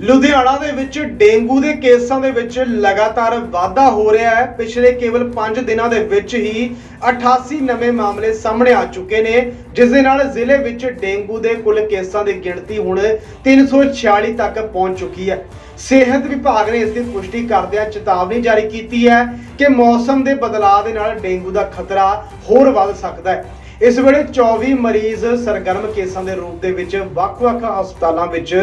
ਲੁਧਿਆਣਾ ਦੇ ਵਿੱਚ ਡੇਂਗੂ ਦੇ ਕੇਸਾਂ ਦੇ ਵਿੱਚ ਲਗਾਤਾਰ ਵਾਧਾ ਹੋ ਰਿਹਾ ਹੈ। ਪਿਛਲੇ ਕੇਵਲ 5 ਦਿਨਾਂ ਦੇ ਵਿੱਚ ਹੀ 88 ਨਵੇਂ ਮਾਮਲੇ ਸਾਹਮਣੇ ਆ ਚੁੱਕੇ ਨੇ, ਜਿਸ ਦੇ ਨਾਲ ਜ਼ਿਲ੍ਹੇ ਵਿੱਚ ਡੇਂਗੂ ਦੇ ਕੁੱਲ ਕੇਸਾਂ ਦੀ ਗਿਣਤੀ ਹੁਣ 346 ਤੱਕ ਪਹੁੰਚ ਚੁੱਕੀ ਹੈ। ਸਿਹਤ ਵਿਭਾਗ ਨੇ ਇਸ ਦੀ ਪੁਸ਼ਟੀ ਕਰਦਿਆਂ ਚੇਤਾਵਨੀ ਜਾਰੀ ਕੀਤੀ ਹੈ ਕਿ ਮੌਸਮ ਦੇ ਬਦਲਾਅ ਦੇ ਨਾਲ ਡੇਂਗੂ ਦਾ ਖਤਰਾ ਹੋਰ ਵੱਧ ਸਕਦਾ ਹੈ। ਇਸ ਵੇਲੇ 24 ਮਰੀਜ਼ ਸਰਗਰਮ ਕੇਸਾਂ ਦੇ ਰੂਪ ਦੇ ਵਿੱਚ ਵੱਖ-ਵੱਖ ਹਸਪਤਾਲਾਂ ਵਿੱਚ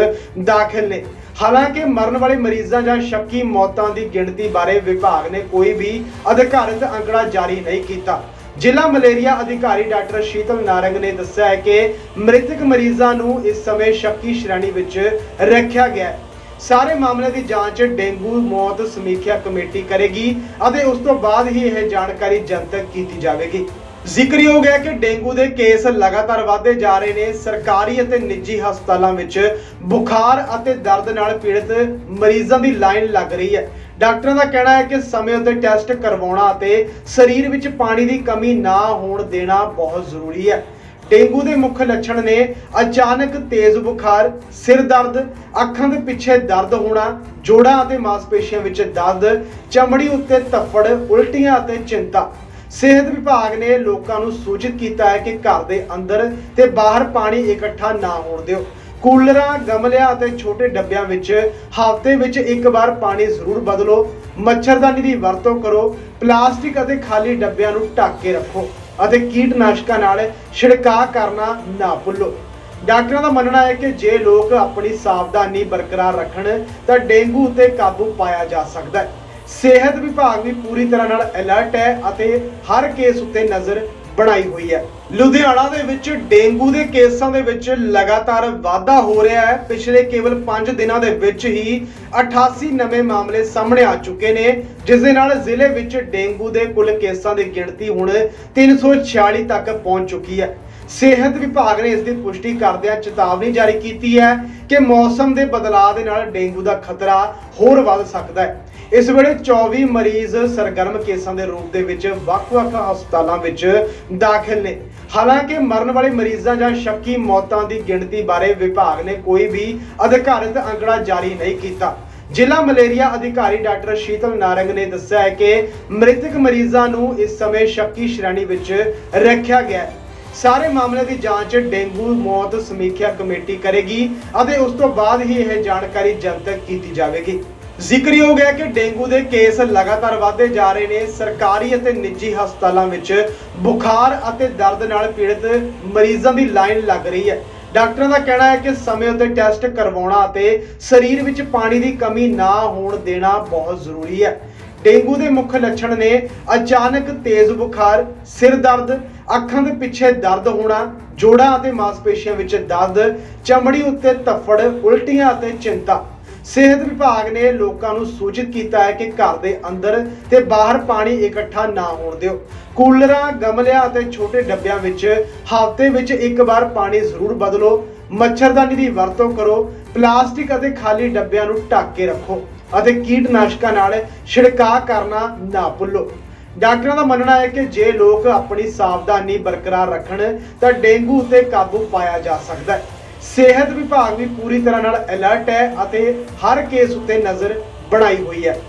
ਦਾਖਲ ਨੇ। ਹਾਲਾਂਕਿ ਮਰਨ ਵਾਲੇ ਮਰੀਜ਼ਾਂ ਜਾਂ ਸ਼ੱਕੀ ਮੌਤਾਂ ਦੀ ਗਿਣਤੀ ਬਾਰੇ ਵਿਭਾਗ ਨੇ ਕੋਈ ਵੀ ਅਧਿਕਾਰਤ ਅੰਕੜਾ ਜਾਰੀ ਨਹੀਂ ਕੀਤਾ। ਜ਼ਿਲ੍ਹਾ ਮਲੇਰੀਆ ਅਧਿਕਾਰੀ ਡਾਕਟਰ ਸ਼ੀਤਲ ਨਾਰੰਗ ਨੇ ਦੱਸਿਆ ਹੈ ਕਿ ਮ੍ਰਿਤਕ ਮਰੀਜ਼ਾਂ ਨੂੰ ਇਸ ਸਮੇਂ ਸ਼ੱਕੀ ਸ਼੍ਰੇਣੀ ਵਿੱਚ ਰੱਖਿਆ ਗਿਆ ਹੈ। ਸਾਰੇ ਮਾਮਲੇ ਦੀ ਜਾਂਚ ਡੇਂਗੂ ਮੌਤ ਸਮੀਖਿਆ ਕਮੇਟੀ ਕਰੇਗੀ ਅਤੇ ਉਸ ਤੋਂ ਬਾਅਦ ਹੀ ਇਹ ਜਾਣਕਾਰੀ ਜਨਤਕ ਕੀਤੀ ਜਾਵੇਗੀ। ਜ਼ਿਕਰਯੋਗ ਹੈ ਕਿ ਡੇਂਗੂ ਦੇ ਕੇਸ ਲਗਾਤਾਰ ਵਧਦੇ ਜਾ ਰਹੇ ਨੇ। ਸਰਕਾਰੀ ਅਤੇ ਨਿੱਜੀ ਹਸਪਤਾਲਾਂ ਵਿੱਚ ਬੁਖਾਰ ਅਤੇ ਦਰਦ ਨਾਲ ਪੀੜਤ ਮਰੀਜ਼ਾਂ ਦੀ ਲਾਈਨ ਲੱਗ ਰਹੀ ਹੈ। ਡਾਕਟਰਾਂ ਦਾ ਕਹਿਣਾ ਹੈ ਕਿ ਸਮੇਂ ਉੱਤੇ ਟੈਸਟ ਕਰਵਾਉਣਾ ਅਤੇ ਸਰੀਰ ਵਿੱਚ ਪਾਣੀ ਦੀ ਕਮੀ ਨਾ ਹੋਣ ਦੇਣਾ ਬਹੁਤ ਜ਼ਰੂਰੀ ਹੈ। ਡੇਂਗੂ ਦੇ ਮੁੱਖ ਲੱਛਣ ਨੇ ਅਚਾਨਕ ਤੇਜ਼ ਬੁਖਾਰ, ਸਿਰ ਦਰਦ, ਅੱਖਾਂ ਦੇ ਪਿੱਛੇ ਦਰਦ ਹੋਣਾ, ਜੋੜਾਂ ਅਤੇ ਮਾਸਪੇਸ਼ੀਆਂ ਵਿੱਚ ਦਰਦ, ਚਮੜੀ ਉੱਤੇ ਤੱਫੜ, ਉਲਟੀਆਂ ਅਤੇ ਚਿੰਤਾ। ਸਿਹਤ ਵਿਭਾਗ ਨੇ ਲੋਕਾਂ ਨੂੰ ਸੂਚਿਤ ਕੀਤਾ ਹੈ ਕਿ ਘਰ ਦੇ ਅੰਦਰ ਤੇ ਬਾਹਰ ਪਾਣੀ ਇਕੱਠਾ ਨਾ ਹੋਣ ਦਿਓ। ਕੂਲਰਾਂ, ਗਮਲਿਆਂ ਅਤੇ ਛੋਟੇ ਡੱਬਿਆਂ ਵਿੱਚ ਹਫ਼ਤੇ ਵਿੱਚ ਇੱਕ ਵਾਰ ਪਾਣੀ ਜ਼ਰੂਰ ਬਦਲੋ। ਮੱਛਰਦਾਨੀ ਦੀ ਵਰਤੋਂ ਕਰੋ। ਪਲਾਸਟਿਕ ਅਤੇ ਖਾਲੀ ਡੱਬਿਆਂ ਨੂੰ ਢੱਕ ਕੇ ਰੱਖੋ ਅਤੇ ਕੀਟਨਾਸ਼ਕਾਂ ਨਾਲ ਛਿੜਕਾਅ ਕਰਨਾ ਨਾ ਭੁੱਲੋ। ਡਾਕਟਰਾਂ ਦਾ ਮੰਨਣਾ ਹੈ ਕਿ ਜੇ ਲੋਕ ਆਪਣੀ ਸਾਵਧਾਨੀ ਬਰਕਰਾਰ ਰੱਖਣ ਤਾਂ ਡੇਂਗੂ ਉੱਤੇ ਕਾਬੂ ਪਾਇਆ ਜਾ ਸਕਦਾ ਹੈ। ਸਿਹਤ ਵਿਭਾਗ ਵੀ ਪੂਰੀ ਤਰ੍ਹਾਂ ਨਾਲ ਅਲਰਟ ਹੈ ਅਤੇ ਹਰ ਕੇਸ ਉੱਤੇ ਨਜ਼ਰ ਬਣਾਈ ਹੋਈ ਹੈ। ਲੁਧਿਆਣਾ ਦੇ ਵਿੱਚ ਡੇਂਗੂ ਦੇ ਕੇਸਾਂ ਦੇ ਵਿੱਚ ਲਗਾਤਾਰ ਵਾਧਾ ਹੋ ਰਿਹਾ ਹੈ। ਪਿਛਲੇ ਕੇਵਲ 5 ਦਿਨਾਂ ਦੇ ਵਿੱਚ ਹੀ 88 ਨਵੇਂ ਮਾਮਲੇ ਸਾਹਮਣੇ ਆ ਚੁੱਕੇ ਨੇ, ਜਿਸ ਦੇ ਨਾਲ ਜ਼ਿਲ੍ਹੇ ਵਿੱਚ ਡੇਂਗੂ ਦੇ ਕੁੱਲ ਕੇਸਾਂ ਦੀ ਗਿਣਤੀ ਹੁਣ 346 ਤੱਕ ਪਹੁੰਚ ਚੁੱਕੀ ਹੈ। ਸਿਹਤ ਵਿਭਾਗ ਨੇ ਇਸ ਦੀ ਪੁਸ਼ਟੀ ਕਰਦਿਆਂ ਚੇਤਾਵਨੀ ਜਾਰੀ ਕੀਤੀ ਹੈ ਕਿ ਮੌਸਮ ਦੇ ਬਦਲਾਅ ਦੇ ਨਾਲ ਡੇਂਗੂ ਦਾ ਖਤਰਾ ਹੋਰ ਵੱਧ ਸਕਦਾ ਹੈ। ਇਸ ਵੇਲੇ 24 ਮਰੀਜ਼ ਸਰਗਰਮ ਕੇਸਾਂ ਦੇ ਰੂਪ ਦੇ ਵਿੱਚ ਵੱਖ-ਵੱਖ ਹਸਪਤਾਲਾਂ ਵਿੱਚ ਦਾਖਲ ਨੇ। ਹਾਲਾਂਕਿ ਮਰਨ ਵਾਲੇ ਮਰੀਜ਼ਾਂ ਜਾਂ ਸ਼ੱਕੀ ਮੌਤਾਂ ਦੀ ਗਿਣਤੀ ਬਾਰੇ ਵਿਭਾਗ ਨੇ ਕੋਈ ਵੀ ਅਧਿਕਾਰਿਤ ਅੰਕੜਾ ਜਾਰੀ ਨਹੀਂ ਕੀਤਾ। ਜ਼ਿਲ੍ਹਾ ਮਲੇਰੀਆ ਅਧਿਕਾਰੀ ਡਾਕਟਰ ਸ਼ੀਤਲ ਨਾਰੰਗ ਨੇ ਦੱਸਿਆ ਹੈ ਕਿ ਮ੍ਰਿਤਕ ਮਰੀਜ਼ਾਂ ਨੂੰ ਇਸ ਸਮੇਂ ਸ਼ੱਕੀ ਸ਼੍ਰੇਣੀ ਵਿੱਚ ਰੱਖਿਆ ਗਿਆ ਹੈ। ਸਾਰੇ ਮਾਮਲੇ ਦੀ ਜਾਂਚ ਡੇਂਗੂ ਮੌਤ ਸਮੀਖਿਆ ਕਮੇਟੀ ਕਰੇਗੀ ਅਤੇ ਉਸ ਤੋਂ ਬਾਅਦ ਹੀ ਇਹ ਜਾਣਕਾਰੀ ਜਨਤਕ ਕੀਤੀ ਜਾਵੇਗੀ। ਜ਼ਿਕਰਯੋਗ ਹੈ ਕਿ ਡੇਂਗੂ ਦੇ ਕੇਸ ਲਗਾਤਾਰ ਵਧਦੇ ਜਾ ਰਹੇ ਨੇ। ਸਰਕਾਰੀ ਅਤੇ ਨਿੱਜੀ ਹਸਪਤਾਲਾਂ ਵਿੱਚ ਬੁਖਾਰ ਅਤੇ ਦਰਦ ਨਾਲ ਪੀੜਤ ਮਰੀਜ਼ਾਂ ਦੀ ਲਾਈਨ ਲੱਗ ਰਹੀ ਹੈ। ਡਾਕਟਰਾਂ ਦਾ ਕਹਿਣਾ ਹੈ ਕਿ ਸਮੇਂ ਉੱਤੇ ਟੈਸਟ ਕਰਵਾਉਣਾ ਅਤੇ ਸਰੀਰ ਵਿੱਚ ਪਾਣੀ ਦੀ ਕਮੀ ਨਾ ਹੋਣ ਦੇਣਾ ਬਹੁਤ ਜ਼ਰੂਰੀ ਹੈ। ਡੇਂਗੂ ਦੇ ਮੁੱਖ ਲੱਛਣ ਨੇ ਅਚਾਨਕ ਤੇਜ਼ ਬੁਖਾਰ, ਸਿਰ ਦਰਦ, ਅੱਖਾਂ ਦੇ ਪਿੱਛੇ ਦਰਦ ਹੋਣਾ, ਜੋੜਾਂ ਅਤੇ ਮਾਸਪੇਸ਼ੀਆਂ ਵਿੱਚ ਦਰਦ, ਚਮੜੀ ਉੱਤੇ ਤੱਫੜ, ਉਲਟੀਆਂ ਅਤੇ ਚਿੰਤਾ। ਸਿਹਤ ਵਿਭਾਗ ਨੇ ਲੋਕਾਂ ਨੂੰ ਸੂਚਿਤ ਕੀਤਾ ਹੈ ਕਿ ਘਰ ਦੇ ਅੰਦਰ ਤੇ ਬਾਹਰ ਪਾਣੀ ਇਕੱਠਾ ਨਾ ਹੋਣ ਦਿਓ। ਕੂਲਰਾਂ, ਗਮਲਿਆਂ ਅਤੇ ਛੋਟੇ ਡੱਬਿਆਂ ਵਿੱਚ ਹਫ਼ਤੇ ਵਿੱਚ ਇੱਕ ਵਾਰ ਪਾਣੀ ਜ਼ਰੂਰ ਬਦਲੋ। ਮੱਛਰਦਾਨੀ ਦੀ ਵਰਤੋਂ ਕਰੋ। ਪਲਾਸਟਿਕ ਅਤੇ ਖਾਲੀ ਡੱਬਿਆਂ ਨੂੰ ਢੱਕ ਕੇ ਰੱਖੋ। ਅਤੇ ਕੀਟਨਾਸ਼ਕਾਂ ਨਾਲ ਛਿੜਕਾਅ ਕਰਨਾ ਨਾ ਭੁੱਲੋ। ਡਾਕਟਰਾਂ ਦਾ ਮੰਨਣਾ ਹੈ ਕਿ ਜੇ ਲੋਕ ਆਪਣੀ ਸਾਵਧਾਨੀ ਬਰਕਰਾਰ ਰੱਖਣ, ਤਾਂ ਡੇਂਗੂ ਉੱਤੇ ਕਾਬੂ ਪਾਇਆ ਜਾ ਸਕਦਾ ਹੈ। ਸਿਹਤ ਵਿਭਾਗ ਵੀ ਪੂਰੀ ਤਰ੍ਹਾਂ ਨਾਲ ਅਲਰਟ ਹੈ ਅਤੇ ਹਰ ਕੇਸ ਉੱਤੇ ਨਜ਼ਰ ਬਣਾਈ ਹੋਈ ਹੈ।